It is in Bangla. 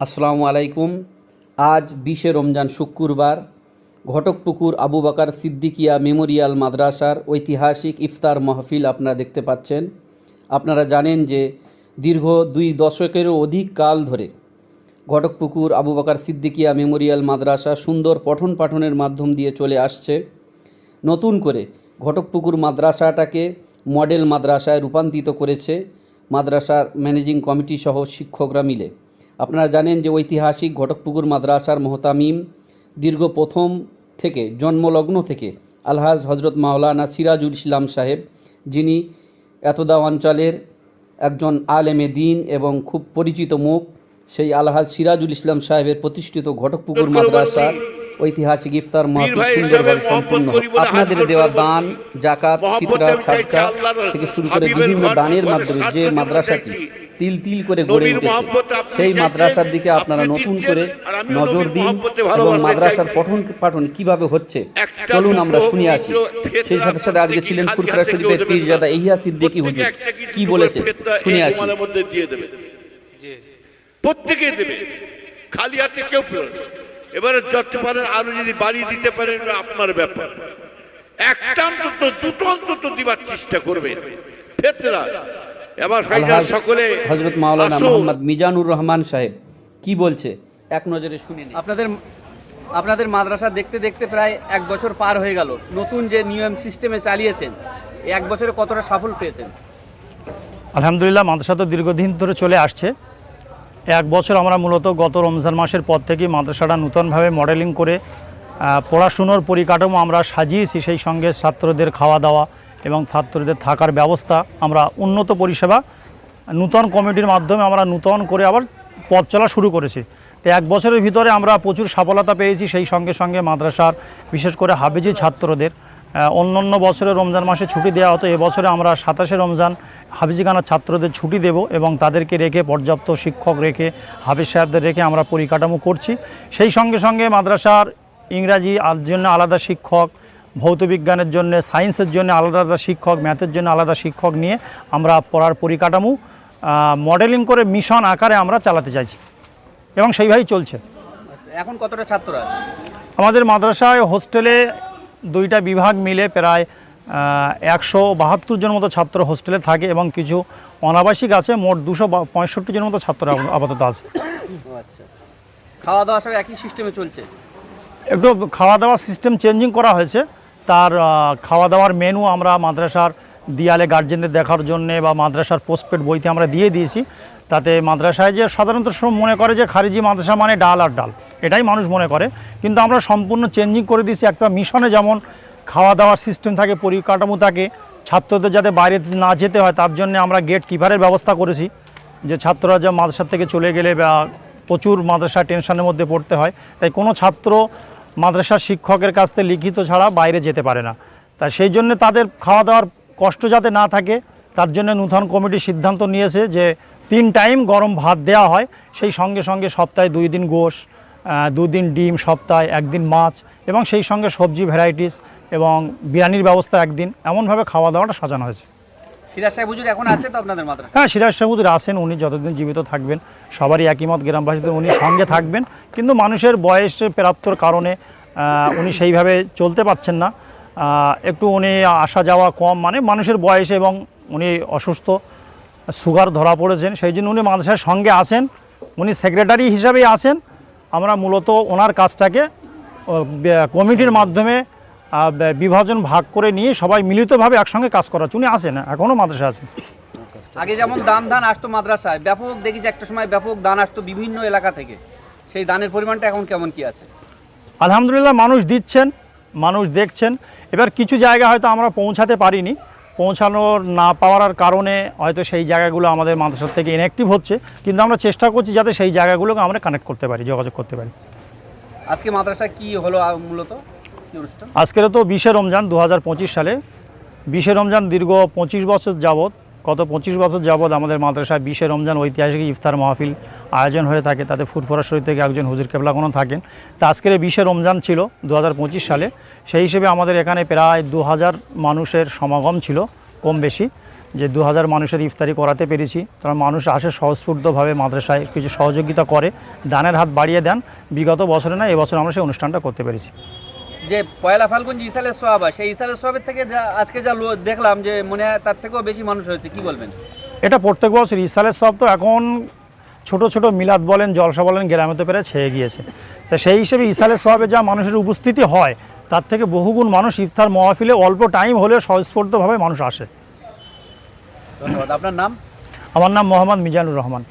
আসসালামু আলাইকুম। আজ বিশে রমজান শুক্রবার। ঘটকপুকুর আবু বাকার সিদ্দিকিয়া মেমোরিয়াল মাদ্রাসার ঐতিহাসিক ইফতার মাহফিল আপনারা দেখতে পাচ্ছেন। আপনারা জানেন যে দীর্ঘ দুই দশকেরও অধিক কাল ধরে ঘটকপুকুর আবু বাকার সিদ্দিকিয়া মেমোরিয়াল মাদ্রাসা সুন্দর পঠন পাঠনের মাধ্যম দিয়ে চলে আসছে। নতুন করে ঘটকপুকুর মাদ্রাসাটাকে মডেল মাদ্রাসায় রূপান্তরিত করেছে। মাদ্রাসার ম্যানেজিং কমিটি সহ শিক্ষকরা মিলে। আপনারা জানেন যে ঐতিহাসিক ঘটকপুকুর মাদ্রাসার মোহতামিম দীর্ঘ প্রথম থেকে জন্মলগ্ন থেকে আলহাজ হজরত মাওলানা সিরাজুল ইসলাম সাহেব, যিনি এতদা অঞ্চলের একজন আলেমে দিন এবং খুব পরিচিত মুখ সেই আলহাজ সিরাজুল ইসলাম সাহেবের প্রতিষ্ঠিত ঘটকপুকুর মাদ্রাসার ঐতিহাসিক ইফতার মাহফিল সুন্দরভাবে সম্পূর্ণ মহব্বত করি বলে হাত আপনাদের দেওয়া দান জাকাত ফিতরা সাদকা থেকে শুরু করে বিভিন্ন দানের মাধ্যমে যে মাদ্রাসাটি তিল তিল করে গড়ে উঠেছে। সেই মাদ্রাসার দিকে আপনারা নতুন করে নজর দিন এবং মাদ্রাসার পঠন পাঠন কীভাবে হচ্ছে চলুন আমরা শুনে আসি। সেই সাথে সাথে আজকে ছিলেন ফুরফুরা শরীফের পীরজাদা। ইহিয়া সিদ্দিকী হুজুর। কি বলেছে শুনে আসি। রুমালের দিয়ে দেবে। প্রত্যেকে দেবে। খালি হাতে কেউ ফেরত এবারে যত পারেন আরও যদি বাড়িয়ে দিতে পারেন আপনার ব্যাপার। একটা অন্তত দুটো অন্তত দিবার চেষ্টা করবেন ফেতরা এবার সকলে হজরত মাওলানা মোহাম্মদ মিজানুর রহমান সাহেব কি বলছে? এক নজরে শুনে আপনাদের আপনাদের মাদ্রাসা দেখতে দেখতে প্রায় এক বছর পার হয়ে গেল। নতুন যে নিয়ম সিস্টেমে চালিয়েছেন এক বছরে কতটা সফল পেয়েছেন? আলহামদুলিল্লাহ মাদ্রাসা তো দীর্ঘদিন ধরে চলে আসছে। এক বছর আমরা মূলত গত রমজান মাসের পর থেকে মাদ্রাসাটা নূতনভাবে মডেলিং করে পড়াশুনোর পরিকাঠামো আমরা সাজিয়েছি। সেই সঙ্গে ছাত্রদের খাওয়া দাওয়া এবং ছাত্রদের থাকার ব্যবস্থা আমরা উন্নত পরিষেবা, নূতন কমিটির মাধ্যমে আমরা নূতন করে আবার পথ চলা শুরু করেছি। তো এক বছরের ভিতরে আমরা প্রচুর সফলতা পেয়েছি। সেই সঙ্গে সঙ্গে মাদ্রাসার বিশেষ করে হাফিজি ছাত্রদের অন্য অন্য বছরে রমজান মাসে ছুটি দেওয়া হতো। এবছরে আমরা সাতাশে রমজান হাফিজিখানার ছাত্রদের ছুটি দেব এবং তাদেরকে রেখে পর্যাপ্ত শিক্ষক রেখে হাফিজ সাহেবদের রেখে আমরা পরিকাঠামো করছি। সেই সঙ্গে সঙ্গে মাদ্রাসার ইংরাজি জন্য আলাদা শিক্ষক ভৌত বিজ্ঞানের জন্য সায়েন্সের জন্য আলাদা আলাদা শিক্ষক ম্যাথের জন্য আলাদা শিক্ষক নিয়ে আমরা পড়ার পরিকাঠামো মডেলিং করে মিশন আকারে আমরা চালাতে চাইছি। এবং সেইভাবেই চলছে। এখন কতটা ছাত্র আছে? আমাদের মাদ্রাসায় হোস্টেলে দুইটা বিভাগ মিলে প্রায় একশো বাহাত্তর জন মতো ছাত্র হোস্টেলে থাকে এবং কিছু অনাবাসিক আছে মোট দুশো পঁয়ষট্টি জন মতো ছাত্র আপাতত আছে। আচ্ছা। খাওয়া দাওয়া সব একই সিস্টেমে চলছে? একটু খাওয়া দাওয়ার সিস্টেম চেঞ্জিং করা হয়েছে। তার খাওয়া দাওয়ার মেনু আমরা মাদ্রাসার দিয়ালে গার্জেনদের দেখার জন্যে বা মাদ্রাসার পোস্টপেড বইতে আমরা দিয়ে দিয়েছি। তাতে মাদ্রাসায় যে সাধারণত সব মনে করে যে খারিজি মাদ্রাসা মানে ডাল আর ডাল। এটাই মানুষ মনে করে। কিন্তু আমরা সম্পূর্ণ চেঞ্জিং করে দিয়েছি একটা মিশনে যেমন খাওয়া দাওয়ার সিস্টেম থাকে, পরিকাঠামো থাকে, ছাত্রদের যাতে বাইরে না যেতে হয়, তার জন্য আমরা গেট কিপারের ব্যবস্থা করেছি। যে ছাত্ররা যা মাদ্রাসার থেকে চলে গেলে বা প্রচুর মাদ্রাসা টেনশনের মধ্যে পড়তে হয়, তাই কোনো ছাত্র মাদ্রাসার শিক্ষকের কাছ থেকে লিখিত ছাড়া বাইরে যেতে পারে না। তাই সেই জন্য তাদের খাওয়া দাওয়ার কষ্ট যাতে না থাকে, তার জন্য নূতন কমিটি সিদ্ধান্ত নিয়েছে যে তিন টাইম গরম ভাত দেওয়া হয়, সেই সঙ্গে সঙ্গে সপ্তাহে দুই দিন গোশ দুদিন ডিম সপ্তাহে একদিন মাছ এবং সেই সঙ্গে সবজি ভ্যারাইটিস এবং বিরিয়ানির ব্যবস্থা একদিন। এমনভাবে খাওয়া দাওয়াটা সাজানো হয়েছে। সিরাজ সাহেব হুজুর এখন আছে তো আপনাদের মাদ্রাসা হ্যাঁ সিরাজ সাহুদুর আছেন উনি যতদিন জীবিত থাকবেন সবারই একই মত গ্রামবাসীদের উনি সঙ্গে থাকবেন। কিন্তু মানুষের বয়সে প্রাপ্তর কারণে উনি সেইভাবে চলতে পারছেন না। একটু উনি আসা যাওয়া কম মানে মানুষের বয়সে এবং উনি অসুস্থ সুগার ধরা পড়েছেন সেই জন্য উনি মানুষের সঙ্গে আসেন উনি সেক্রেটারি হিসাবেই আসেন আমরা মূলত ওনার কাজটাকে কমিটির মাধ্যমে বিভাজন ভাগ করে নিয়ে সবাই মিলিতভাবে একসঙ্গে কাজ করাচ্ছে উনি আসেন এখনও মাদ্রাসা আছেন। আগে যেমন দান ধান আসতো মাদ্রাসায় ব্যাপক দেখি যে একটা সময় ব্যাপক দান আসতো বিভিন্ন এলাকা থেকে। সেই দানের পরিমাণটা এখন কেমন কি আছে? আলহামদুলিল্লাহ মানুষ দিচ্ছেন মানুষ দেখছেন। এবার কিছু জায়গা হয়তো আমরা পৌঁছাতে পারিনি। পৌঁছানোর না পাওয়ার কারণে হয়তো সেই জায়গাগুলো আমাদের মাদ্রাসার থেকে ইনঅ্যাক্টিভ হচ্ছে। কিন্তু আমরা চেষ্টা করছি যাতে সেই জায়গাগুলোকে আমরা কানেক্ট করতে পারি যোগাযোগ করতে পারি। আজকে মাদ্রাসা কি হলো মূলত? আজকের তো বিশে রমজান দু হাজার পঁচিশ সালে। বিশে রমজান দীর্ঘ পঁচিশ বছর যাবৎ গত পঁচিশ বছর যাবৎ আমাদের মাদ্রাসায় বিশে রমজান ঐতিহাসিক ইফতার মাহফিল আয়োজন হয়ে থাকে। তাতে ফুরফুরা শরীর থেকে একজন হুজুর কেবলাগণও থাকেন। তা আজকের বিশে রমজান ছিল দু হাজার পঁচিশ সালে। সেই হিসেবে আমাদের এখানে প্রায় দু হাজার মানুষের সমাগম ছিল, কম বেশি। যে দু হাজার মানুষের ইফতারি করাতে পেরেছি। তারা মানুষ আসে স্বস্ফূর্তভাবে মাদ্রাসায় কিছু সহযোগিতা করে, দানের হাত বাড়িয়ে দেন। বিগত বছরে না, এবছর আমরা সেই অনুষ্ঠানটা করতে পেরেছি। যে পয়লা ফাল্গুন যে ইসালের সোয়াব হয় সেই ইসালের সোয়াবের থেকে যা আজকে যা দেখলাম যে মনে হয় তার থেকেও বেশি মানুষ হয়েছে কি বলবেন? এটা প্রত্যেক বছর ইসালের সব তো এখন ছোট ছোট মিলাদ বলেন জলসা বলেন গ্রামে তো প্রায় ছেয়ে গিয়েছে। তা সেই হিসেবে ইসালের সবে যা মানুষের উপস্থিতি হয় তার থেকে বহুগুণ মানুষ ইফতার মহফিলে অল্প টাইম হলেও স্বস্ফূর্তভাবে মানুষ আসে। ধন্যবাদ। আপনার নাম? আমার নাম মোহাম্মদ মিজানুর রহমান।